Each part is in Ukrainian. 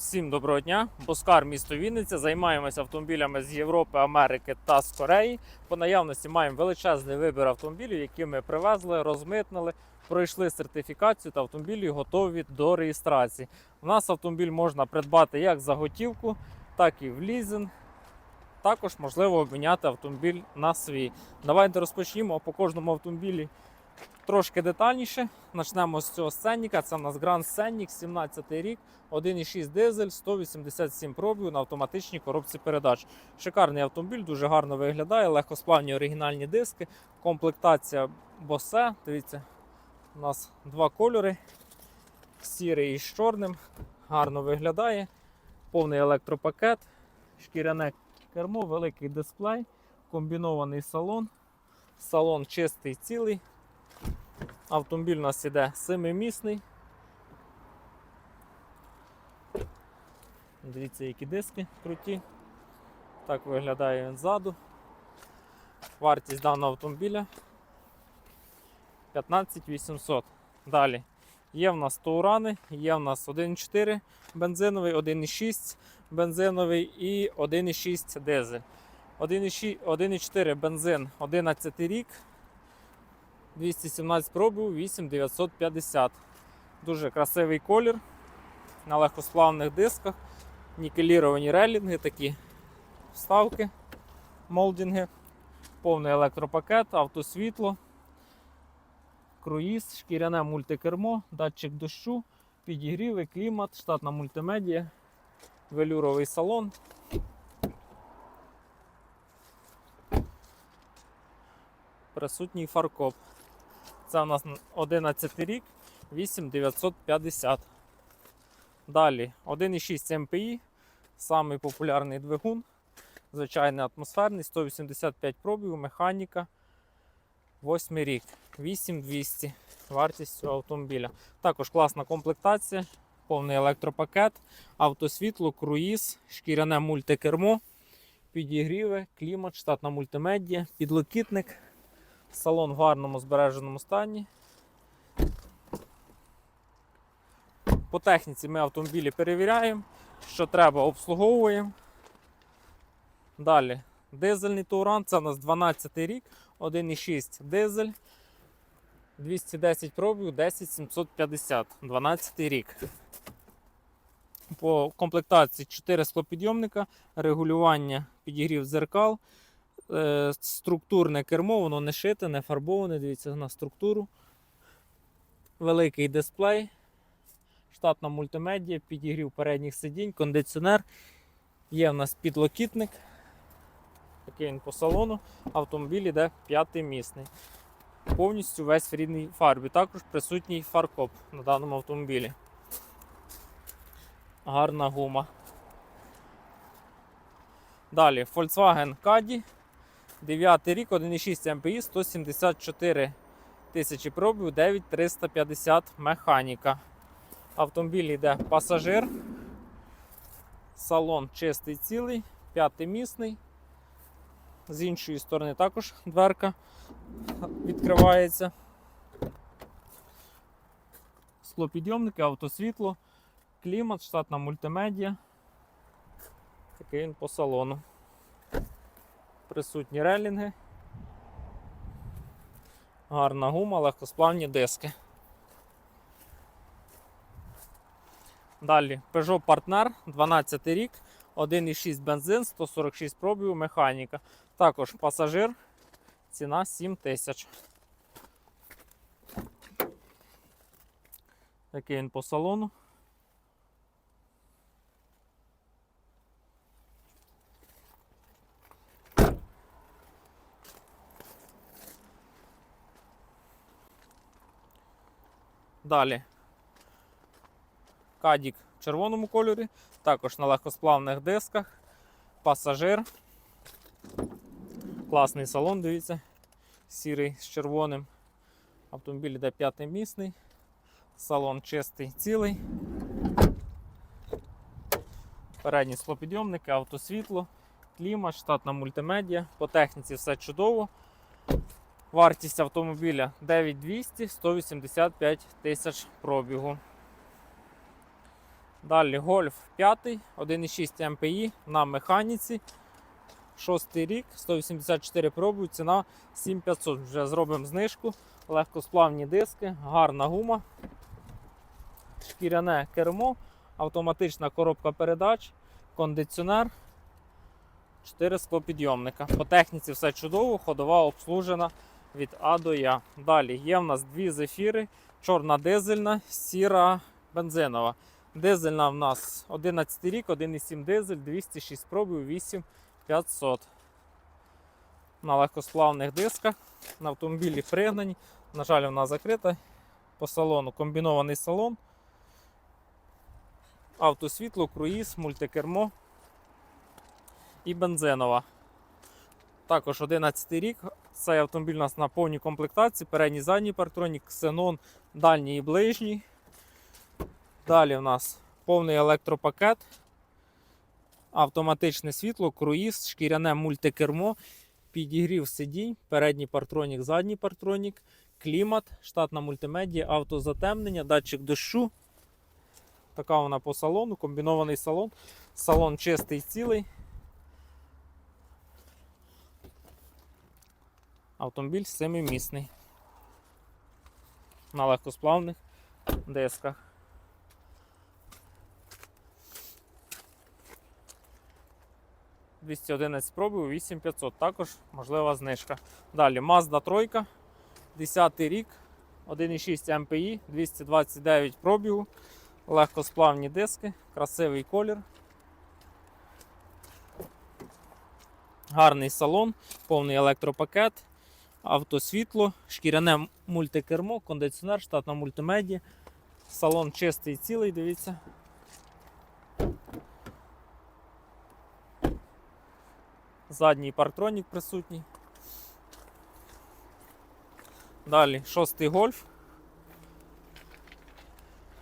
Всім доброго дня. Боскар, місто Вінниця. Займаємося автомобілями з Європи, Америки та з Кореї. По наявності маємо величезний вибір автомобілів, які ми привезли, розмитнили, пройшли сертифікацію та автомобілі готові до реєстрації. У нас автомобіль можна придбати як за готівку, так і в лізинг. Також можливо обміняти автомобіль на свій. Давайте розпочнімо по кожному автомобілі трошки детальніше. Почнемо з цього сценника. Це у нас Grand Scenic, 17 рік, 1,6 дизель, 187 пробів на автоматичній коробці передач. Шикарний автомобіль, дуже гарно виглядає, легкосплавні оригінальні диски, комплектація Bose. Дивіться, у нас два кольори: сірий із чорним. Гарно виглядає. Повний електропакет, шкіряне кермо, великий дисплей, комбінований салон. Салон чистий цілий. Автомобіль у нас іде семимісний. Дивіться, які диски круті. Так виглядає він ззаду. Вартість даного автомобіля 15 800. Далі. Є в нас Таурани, є в нас 1.4 бензиновий, 1.6 бензиновий і 1.6 дизель. 1.6 1.4 бензин 11 рік. 217 пробів, 8950. Дуже красивий колір. На легкосплавних дисках. Нікеліровані релінги, такі вставки, молдинги, повний електропакет, автосвітло, круїз, шкіряне мультикермо, датчик дощу, підігріви, клімат, штатна мультимедія, велюровий салон. Присутній фаркоп. Це у нас 11 рік, 8950. Далі 1,6 MPI, самий популярний двигун, звичайний атмосферний, 185 пробів, механіка. 8 рік, 8200 вартість цього автомобіля. Також класна комплектація, повний електропакет, автосвітло, круїз, шкіряне мультикермо, підігріви, клімат, штатна мультимедія, підлокітник. Салон в гарному збереженому стані. По техніці ми автомобілі перевіряємо, що треба, обслуговуємо. Далі дизельний Тауран, це у нас 12 рік, 1,6 дизель, 210 пробів, 10750, 12 рік. По комплектації 4 склопідйомника, регулювання підігрів дзеркал, е, структурне кермо, воно не шите, не фарбоване. Дивіться на структуру. Великий дисплей, штатна мультимедія, підігрів передніх сидінь, кондиціонер. Є в нас підлокітник. Такий він по салону. Автомобіль іде п'ятимісний. Повністю весь в рідній фарбі. Також присутній фаркоп на даному автомобілі. Гарна гума. Далі Volkswagen Caddy. 9 рік, 1,6 МПІ, 174 тисячі пробів, 9350 механіка. Автомобіль йде пасажир. Салон чистий цілий, п'ятимісний. З іншої сторони також дверка відкривається. Склопідйомники, автосвітло, клімат, штатна мультимедіа. Такий він по салону присутні релінги. Гарна гума, легкосплавні диски. Далі Peugeot Partner 12 рік, 1,6 бензин, 146 пробів, механіка. Також пасажир, ціна 7 тисяч. Такий він по салону. Далі. Кадік в червоному кольорі, також на легкосплавних дисках, пасажир. Класний салон, дивіться, сірий з червоним. Автомобіль йде п'ятимісний, салон чистий, цілий. Передні склопідйомники, автосвітло, клімат, штатна мультимедіа. По техніці все чудово. Вартість автомобіля 9200 185 тисяч пробігу. Далі Golf 5, 1,6 MPI на механіці. Шостий рік, 184 пробую, ціна 7500. Вже зробимо знижку. Легкосплавні диски, гарна гума, шкіряне кермо, автоматична коробка передач, кондиціонер, 4 склопідйомника. По техніці все чудово, ходова обслужена від А до Я. Далі є в нас дві зефіри, чорна дизельна, сіра бензинова. Дизельна в нас 11 рік, 1,7 дизель, 206 пробів, 8500. На легкосплавних дисках. На автомобілі пригнані. На жаль, вона закрита. По салону комбінований салон. Автосвітло, круїз, мультикермо і бензинова. Також 11 рік. Цей автомобіль у нас на повній комплектації. Передній задній партронік, ксенон, дальній і ближній. Далі у нас повний електропакет, автоматичне світло, круїз, шкіряне мультикермо, підігрів сидінь, передній партронік, задній партронік, клімат, штатна мультимедія, автозатемнення, датчик дощу. Така вона по салону, комбінований салон. Салон чистий цілий. Автомобіль семимісний. На легкосплавних дисках. – 211 пробів, 8500. Також можлива знижка. Далі Mazda 3, 10 рік, 1,6 MPI, 229 пробігу, легкосплавні диски, красивий колір. Гарний салон, повний електропакет, автосвітло, шкіряне мультикермо, кондиціонер, штатна мультимедія. Салон чистий цілий, дивіться. Задній партронік присутній. Далі шостий гольф.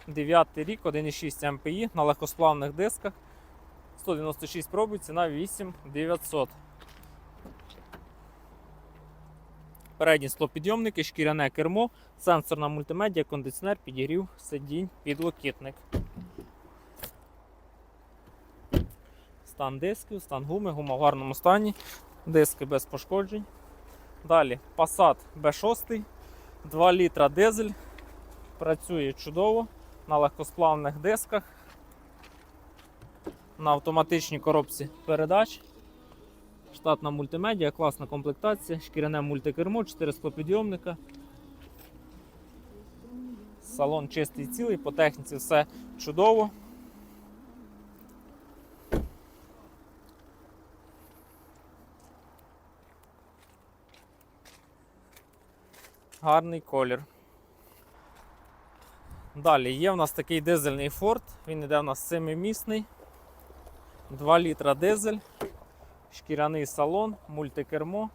Дев'ятий рік, 1,6 МПІ на легкосплавних дисках. 196 пробуй, ціна 8900. Передні склопідйомники, шкіряне кермо, сенсорна мультимедіа, кондиціонер, підігрів, сидінь, підлокітник. Стан дисків, стан гуми, гума в гарному стані, диски без пошкоджень. Далі Passat B6, 2 літра дизель, працює чудово на легкосплавних дисках, на автоматичній коробці передач. Штатна мультимедіа, класна комплектація, шкіряне мультикермо, 4 склопідйомника. Салон чистий цілий, по техніці все чудово. Гарний колір. Далі є в нас такий дизельний Ford, він йде в нас семимісний, 2 літра дизель, шкіряний салон, мультикермо.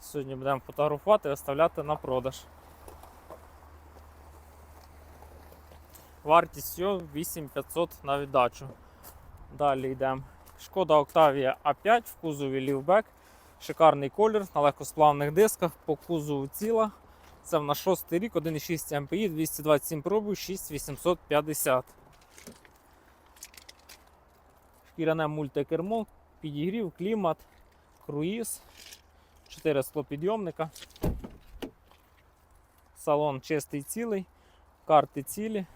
Сьогодні будемо фотографувати і виставляти на продаж. Вартість його 8500 на віддачу. Далі йдемо. Шкода Octavia A5 в кузові лівбек. Шикарний колір на легкосплавних дисках, по кузову ціла. Це в нас 6 рік, 1,6 МПІ, 227 пробів, 6850. Шкіряне мультикермо, підігрів, клімат, круїз, 4 склопідйомника. Салон чистий цілий, карти цілі.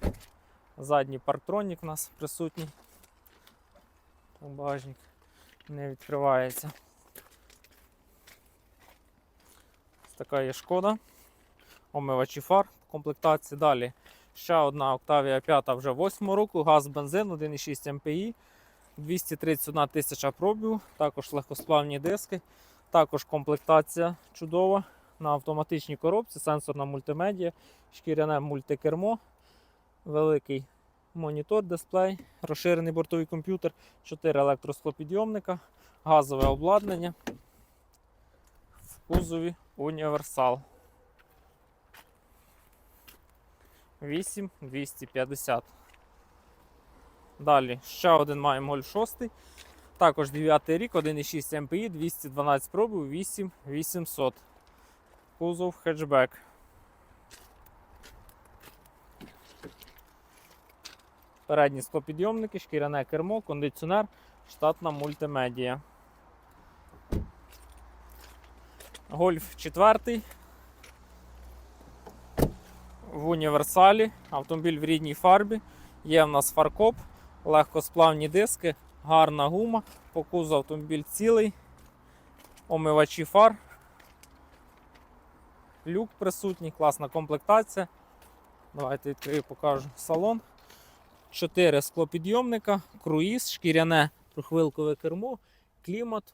Задній парктронік у нас присутній. Багажник не відкривається. Ось така є шкода. Омивачі фар в комплектації. Далі ще одна Octavia 5 вже 8 року, газ бензин 1,6 МПІ, 231 тисяча пробів, також легкосплавні диски, також комплектація чудова на автоматичній коробці, сенсорна мультимедіа, шкіряне мультикермо, великий монітор, дисплей, розширений бортовий комп'ютер, 4 електросклопідйомника, газове обладнання кузові універсал. 8250. Далі ще один маємо гольф 6. Також 9 рік, 1,6 МПІ, 212 пробів, 8800. Кузов хетчбек. Передні склопідйомники, шкіряне кермо, кондиціонер, штатна мультимедія. Гольф 4 в універсалі. Автомобіль в рідній фарбі. Є в нас фаркоп, легкосплавні диски, гарна гума, по кузову автомобіль цілий, омивачі фар, люк присутній, класна комплектація. Давайте відкрию, покажу салон. 4 склопідйомника, круїз, шкіряне прохвилкове кермо, клімат,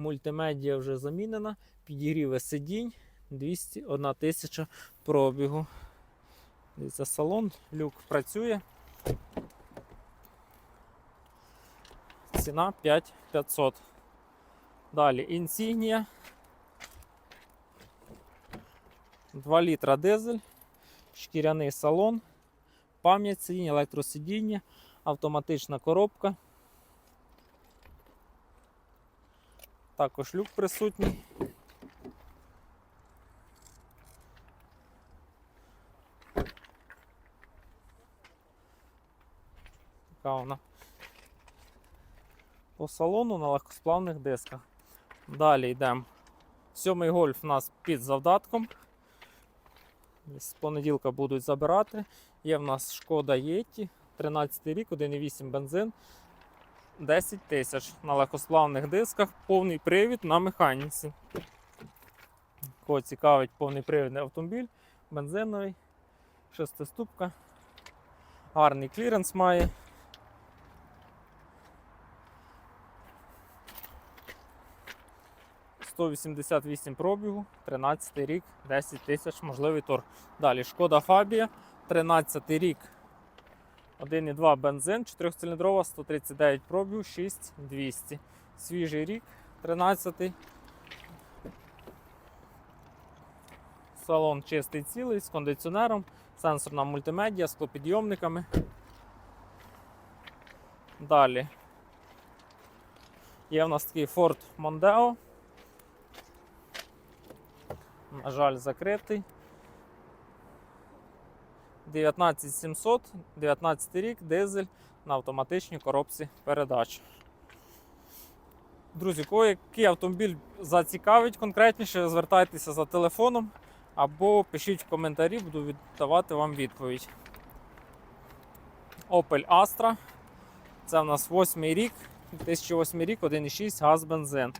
мультимедіа вже замінена, підігріве сидінь, 201 тисяча пробігу. Дивіться, салон, люк працює. Ціна 5500. Далі інсігнія. 2 літра дизель, шкіряний салон, пам'ять сидінь, електросидіння, автоматична коробка. Також люк присутній. Така вона по салону на легкосплавних дисках. Далі йдемо. Сьомий гольф у нас під завдатком. З понеділка будуть забирати. Є в нас шкода Єті, 13 рік, 1,8 бензин, 10 тисяч на легкосплавних дисках, повний привід на механіці. Кого цікавить повний привідний автомобіль, бензиновий, шестиступка, гарний кліренс має. «188 пробігу, 13 рік, 10 тисяч, можливий торг. Далі шкода Фабія, 13 рік, 1,2 бензин, 4-циліндрова, 139 пробігу, 6200. Свіжий рік, 13-й. Салон чистий цілий з кондиціонером, сенсорна мультимедіа, з склопідйомниками. Далі є в нас такий Ford Mondeo. На жаль, закритий. 19700, 19 рік, дизель на автоматичній коробці передач. Друзі, кого який автомобіль зацікавить конкретніше, звертайтеся за телефоном або пишіть в коментарі, буду віддавати вам відповідь. Opel Astra. Це в нас 8 рік, 2008 рік, 1,6 газ бензин.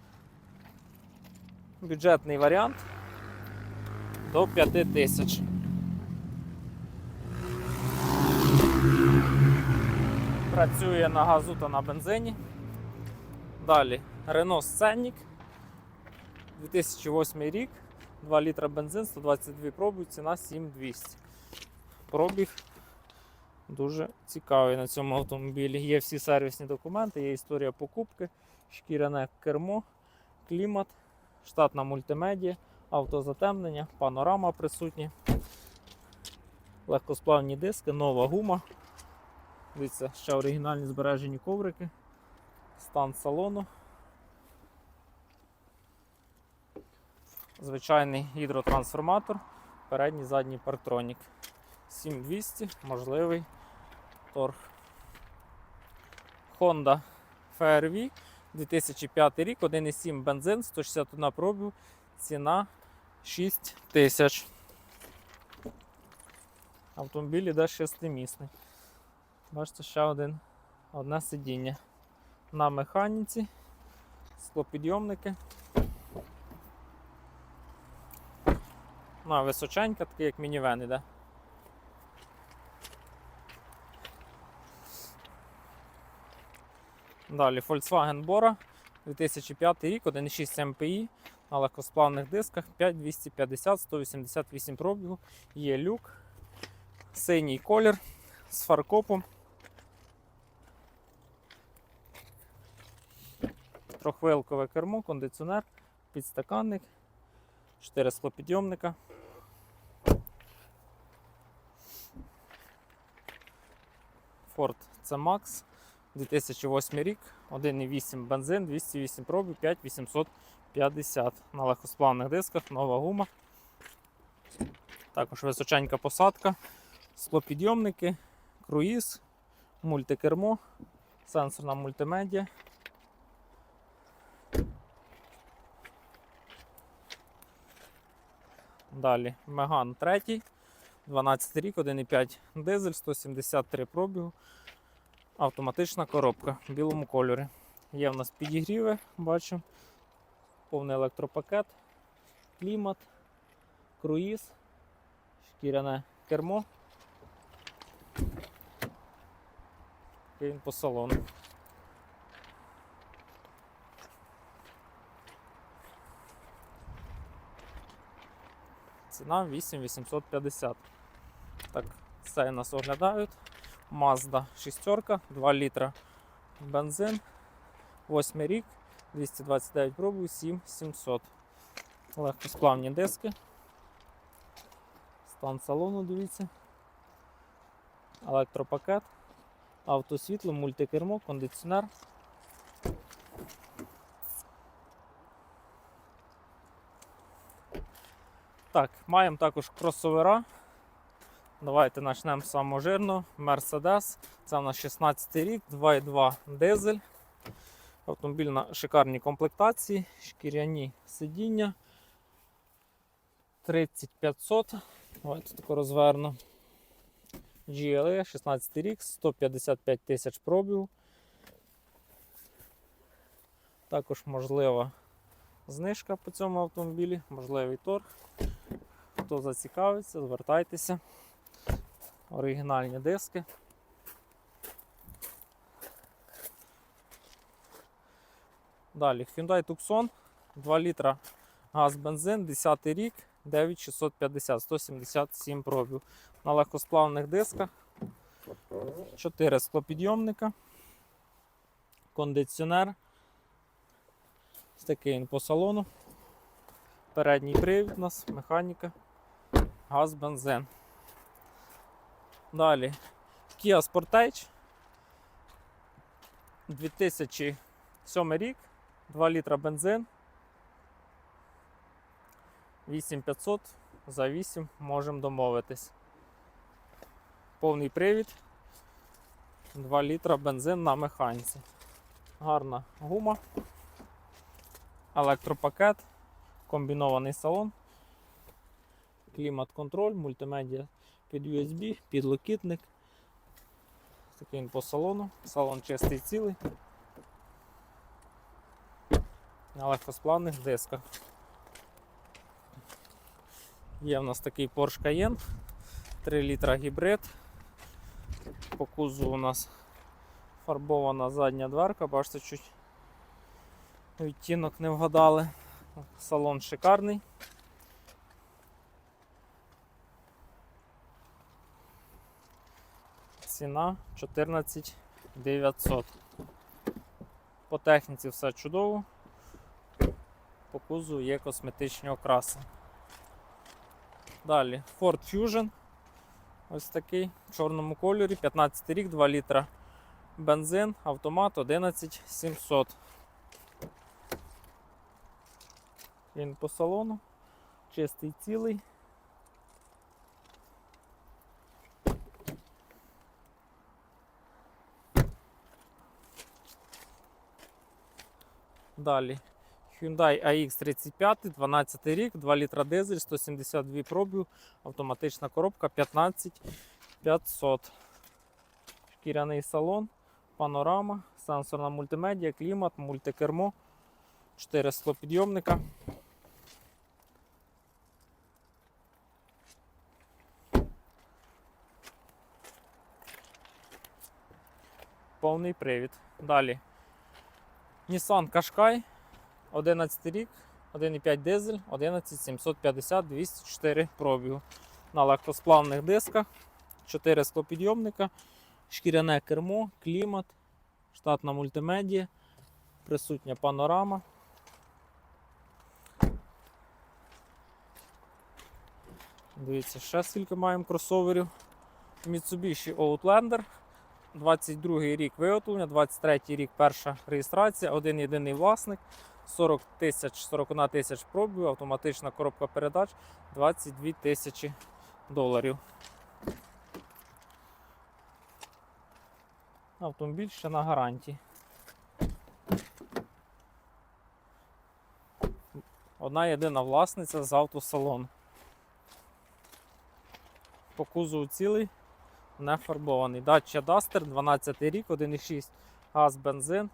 Бюджетний варіант до 5 тисяч. Працює на газу та на бензині. Далі Renault Scenic 2008 рік, 2 літра бензин, 122 пробів, ціна 7200. Пробіг дуже цікавий на цьому автомобілі. Є всі сервісні документи, є історія покупки, шкіряне кермо, клімат, штатна мультимедіа, автозатемнення, панорама присутня, легкосплавні диски, нова гума. Дивіться, ще оригінальні збережені коврики, стан салону. Звичайний гідротрансформатор, передній задній парктронік. 7200, можливий торг. Honda FRV 2005 рік, 1,7 бензин, 161 пробів, ціна 6 тисяч. Автомобіль іде шестимісний. Бачите, ще один, одне сидіння. На механіці, склопідйомники. На височенька, такий як мінівен іде. Далі Volkswagen Bora 2005 рік, 1,6 MPI на легкосплавних дисках 5250, 188 пробігу. Є люк, синій колір з фаркопом. Трохвилкове кермо, кондиціонер, підстаканник, 4 склопідйомника. Ford C Max 2008 рік, 1,8 бензин, 208 пробів, 5850 на легкосплавних дисках, нова гума. Також височенька посадка, склопідйомники, круїз, мультикермо, сенсорна мультимедіа. Далі Меган 3, 12 рік, 1,5 дизель, 173 пробігу. Автоматична коробка в білому кольорі. Є в нас підігріви, бачимо. Повний електропакет, клімат, круїз, шкіряне кермо. І він по салону. Ціна 8850. Так, це нас оглядають. Mazda 6, 2 літра бензин, 8 рік, 229 пробів, 7700. Легкосплавні диски. Стан салону, дивіться. Електропакет, автосвітло, мультикермо, кондиціонер. Так, маємо також кросовера. Давайте почнемо з самого жирного. Mercedes. Це у нас 16 рік, 2,2 дизель. Автомобіль на шикарній комплектації, шкіряні сидіння. 3500. Давайте тако розверну. GLE, 16 рік, 155 тисяч пробів. Також можлива знижка по цьому автомобілі, можливий торг. Хто зацікавиться, звертайтеся. Оригінальні диски. Далі Hyundai Tucson, 2 літра газ бензин, 10 рік, 9650, 177 пробів. На легкосплавних дисках. 4 склопідйомника, кондиціонер. Ось такий він по салону. Передній привід у нас, механіка, газ, бензин. Далі Kia Sportage 2007 рік, 2 літра бензин. 8500 за 8 можемо домовитись. Повний привід. 2 літра бензин на механіці. Гарна гума, електропакет, комбінований салон, клімат-контроль, мультимедіа під USB, підлокітник. Такий він по салону. Салон чистий цілий. На легкосплавних дисках. Є в нас такий Porsche Cayenne, 3 літра гібрид. По кузу у нас фарбована задня дверка, бачите, чуть відтінок не вгадали. Салон шикарний. Ціна 14 900. По техніці все чудово. По кузу є косметичні окраси. Далі Ford Fusion. Ось такий в чорному кольорі, 15 рік, 2 літра бензин, автомат 11700. Він по салону, чистий цілий. Далі Hyundai AX35, 12 рік, 2 літра дизель, 172 пробів, автоматична коробка 15500. Шкіряний салон, панорама, сенсорна мультимедіа, клімат, мультикермо, 4 склопідйомника. Повний привід. Далі Nissan Qashqai, 11 рік, 1,5 дизель, 11750, 204 пробігу. На легкосплавних дисках, 4 склопідйомника, шкіряне кермо, клімат, штатна мультимедіа, присутня панорама. Дивіться, ще скільки маємо кросоверів. Mitsubishi Outlander 22 рік виготовлення, 23 рік перша реєстрація, один єдиний власник, 40 тисяч, 41 тисяч пробів, автоматична коробка передач, 22 тисячі доларів. Автомобіль ще на гарантії. Одна єдина власниця з автосалону. По кузову цілий, не фарбований. Dacia Duster, 12 рік, 1,6 газ, бензин,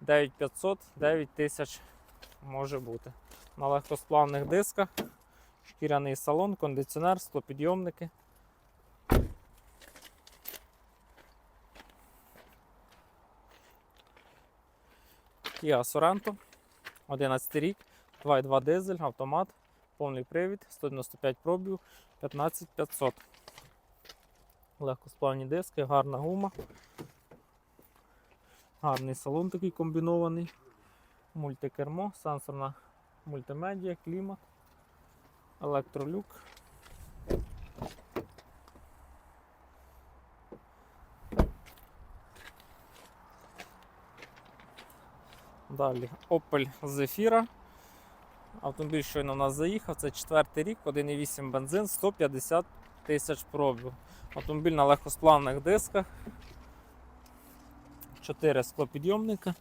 9500, 9000 може бути. На легкосплавних дисках, шкіряний салон, кондиціонер, склопідйомники. Kia Sorento, 11 рік, 2,2 дизель, автомат, повний привід, 195 пробів, 15500. Легкосплавні диски, гарна гума. Гарний салон такий комбінований. Мультикермо, сенсорна мультимедіа, клімат, електролюк. Далі Opel Zafira. Автомобіль щойно у нас заїхав. Це четвертий рік, 1,8 бензин, 150 тисяч пробів. Автомобіль на легкосплавних дисках. 4 склопідйомника.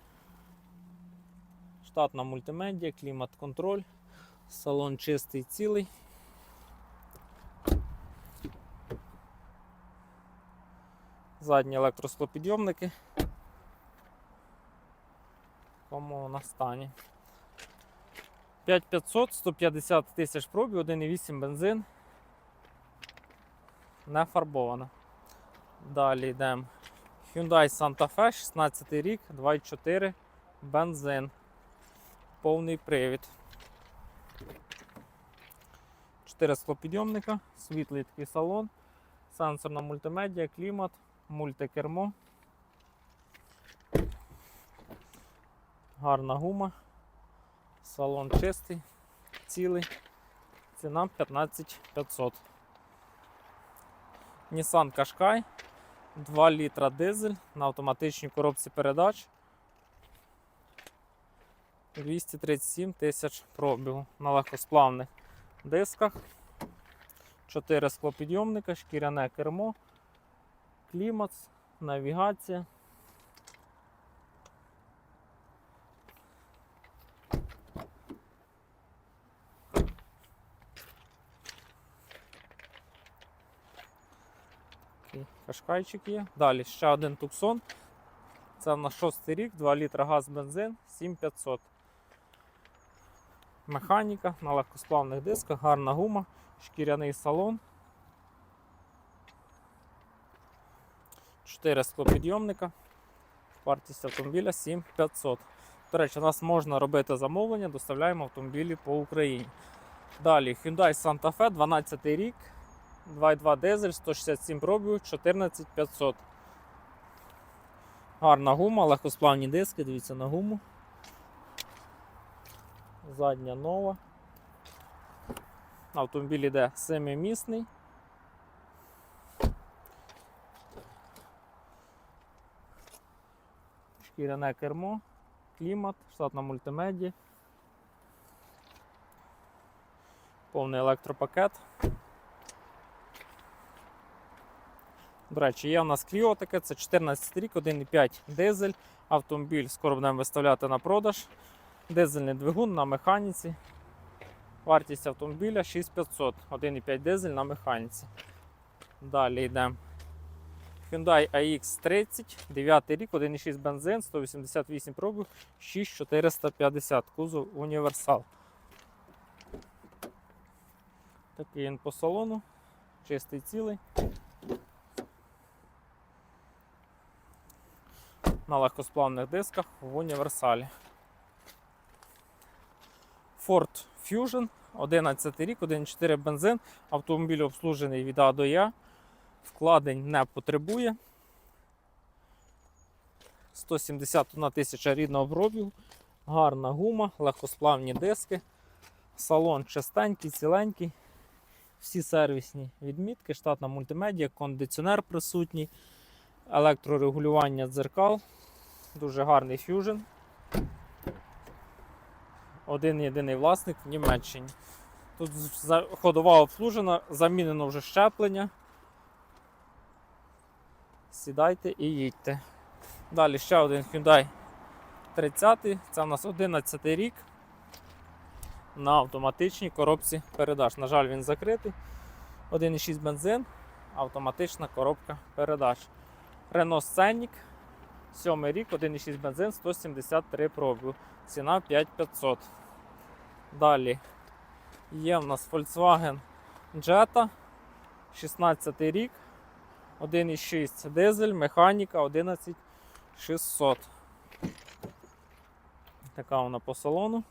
Штатна мультимедіа, клімат-контроль. Салон чистий цілий. Задні електросклопідйомники. В такому на стані. 5500, 150 тисяч пробів, 1,8 бензин. Не фарбована. Далі йдемо. Hyundai Santa Fe, 16 рік, 2,4 бензин. Повний привід. 4 склопідйомника, світлий такий салон, сенсорна мультимедіа, клімат, мультикермо. Гарна гума. Салон чистий, цілий. Ціна 15500. Nissan Qashqai 2 літра дизель на автоматичній коробці передач. 237 тисяч пробігу на легкосплавних дисках. 4 склопідйомника, шкіряне кермо, клімат, навігація. Такий Кашкайчик є. Далі ще один туксон. Це нас шостий рік, 2 літра газ бензин, 7500. Механіка на легкосплавних дисках, гарна гума, шкіряний салон. 4 склопідйомника. Вартість автомобіля 7500. До речі, у нас можна робити замовлення, доставляємо автомобілі по Україні. Далі Hyundai Santa Fe, 12 рік, 2,2 дизель, 167 пробів, 14500. Гарна гума, легкосплавні диски, дивіться на гуму. Задня нова. Автомобіль іде семимісний. Шкіряне кермо, клімат, штатна мультимедіа. Повний електропакет. До речі, є у нас Clio таке, це 14 рік, 1,5 дизель. Автомобіль скоро будемо виставляти на продаж. Дизельний двигун на механіці. Вартість автомобіля 6500, 1,5 дизель на механіці. Далі йдемо. Hyundai AX30, 9 рік, 1,6 бензин, 188 пробів, 6450, кузов універсал. Такий він по салону, чистий цілий. На легкосплавних дисках в універсалі. Ford Fusion, 11 рік, 1,4 бензин. Автомобіль обслужений від А до Я. Вкладень не потребує. 171 тисяча рідного пробігу. Гарна гума, легкосплавні диски. Салон чистенький, ціленький. Всі сервісні відмітки, штатна мультимедіа, кондиціонер присутній. Електрорегулювання дзеркал. Дуже гарний фюжн. Один єдиний власник в Німеччині. Тут ходова обслужена, замінено вже щеплення. Сідайте і їдьте. Далі ще один Hyundai 30. Це у нас 11 рік. На автоматичній коробці передач. На жаль, він закритий. 1,6 бензин, автоматична коробка передач. Renault Scenic, 7 рік, 1,6 бензин, 173 пробігу. Ціна 5500. Далі є в нас Volkswagen Jetta, 16 рік, 1,6 дизель, механіка 11600. Така вона по салону.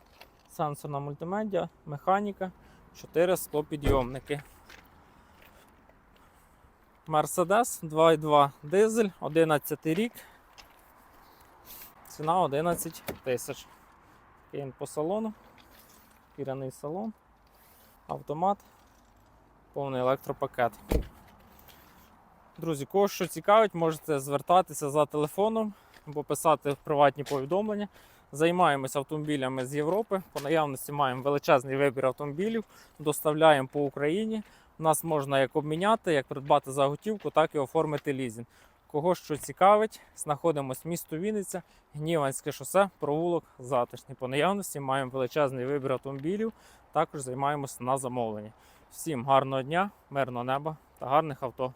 Сенсорна мультимедіа, механіка, 4 склопідйомники. Mercedes 2.2 дизель, 11 рік. Ціна 11 тисяч. Він по салону. Шкіряний салон, автомат, повний електропакет. Друзі, кого що цікавить, можете звертатися за телефоном або писати приватні повідомлення. Займаємося автомобілями з Європи. По наявності маємо величезний вибір автомобілів, доставляємо по Україні. Нас можна як обміняти, як придбати за готівку, так і оформити лізінг. Кого що цікавить, знаходимося місто Вінниця, Гніванське шосе, провулок затишний. По наявності маємо величезний вибір автомобілів, також займаємося на замовлення. Всім гарного дня, мирного неба та гарних авто.